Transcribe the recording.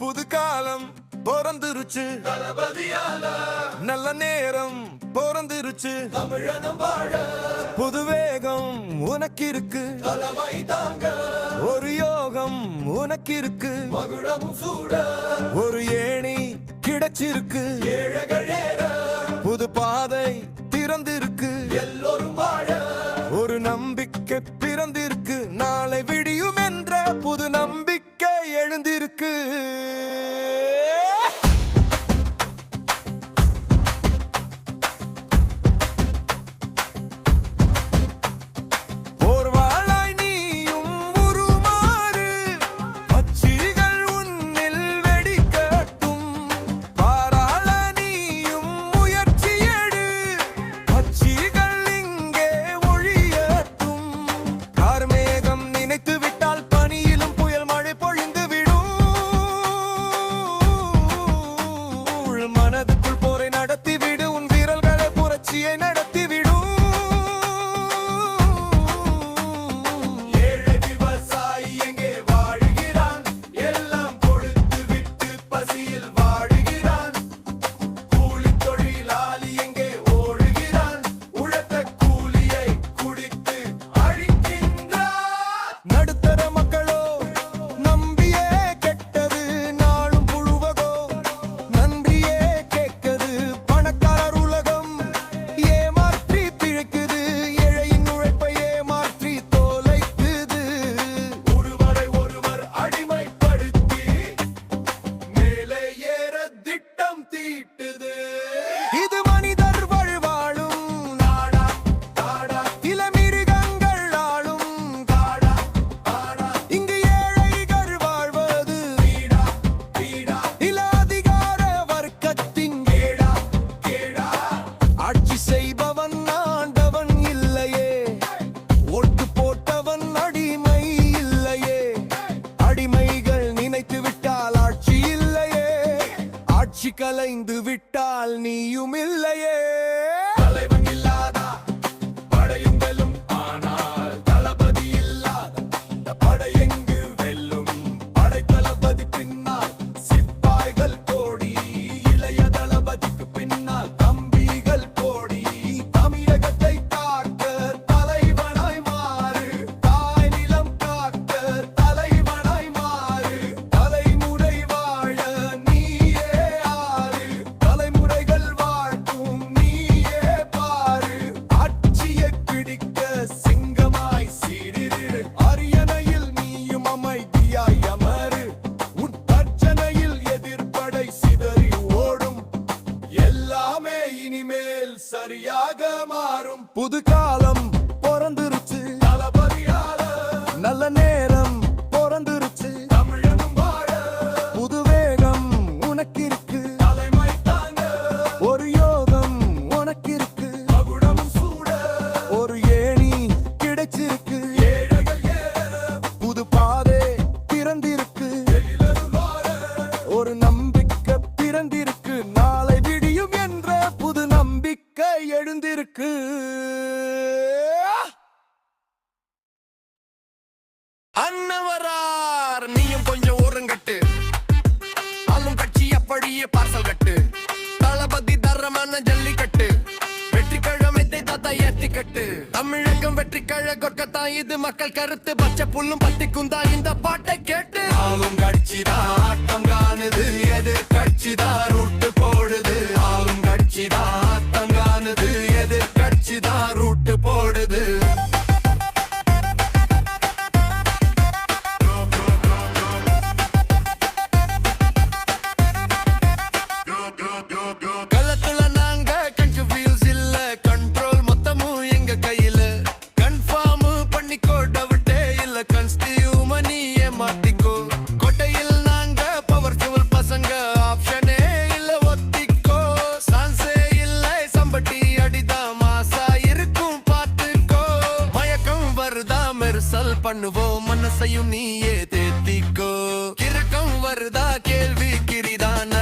புது காலம் பிறந்துருச்சு. நல்ல நேரம் பிறந்துருச்சு. புது வேகம் உனக்கு இருக்கு ஒரு யோகம் உனக்கு இருக்கு ஒரு ஏணி கிடைச்சிருக்கு. புது பாதை திறந்திருக்கு. வீரல்களை நடத்திவிடும் ஏழை விவசாயி எங்கே வாழுகிறான்? எல்லாம் கொடுத்து விட்டு பசியில் வாழுகிறான் கலைந்து விட்டால் நீயும் இல்லையே புது காலம் பிறந்துருச்சு. நல்ல நேரம் பிறந்துருச்சு. புது வேகம் உனக்கு இருக்கு ஒரு யோகம் உனக்கு இருக்கு ஒரு ஏணி கிடைச்சிருக்கு. புது பாதை திறந்திருக்கு. ஒரு நம்பிக்கை பிறந்திருக்கு. நாளை கை எழுந்திருக்கு அன்னவரார் நீயும் கொஞ்சம் ஓரங்கட்டு ஆளும் கட்சி அப்படியே பார்சல் கட்டு. தளபதி தரமான ஜல்லிக்கட்டு. வெற்றி எத்தை தாத்தா ஏத்திக்கட்டு. தமிழகம் வெற்றி கழகொற்கத்தான் இது மக்கள் கருத்து. பச்சை புல்லும் பத்திக்கும் தான் இந்த பாட்டை கேட்டு. ஆளும் கட்சிதான் ஆட்டம் காணுது. எது கட்சிதான் ரூட்டு போடுது. ஆளும் கட்சிதான் ஆட்டம் தான் ரூட்டு போடு. பண்ணுவோம் மனசையும் நீயே தேத்திக்கோ. கிறக்கம் வருதா? கேள்வி கிரிதான?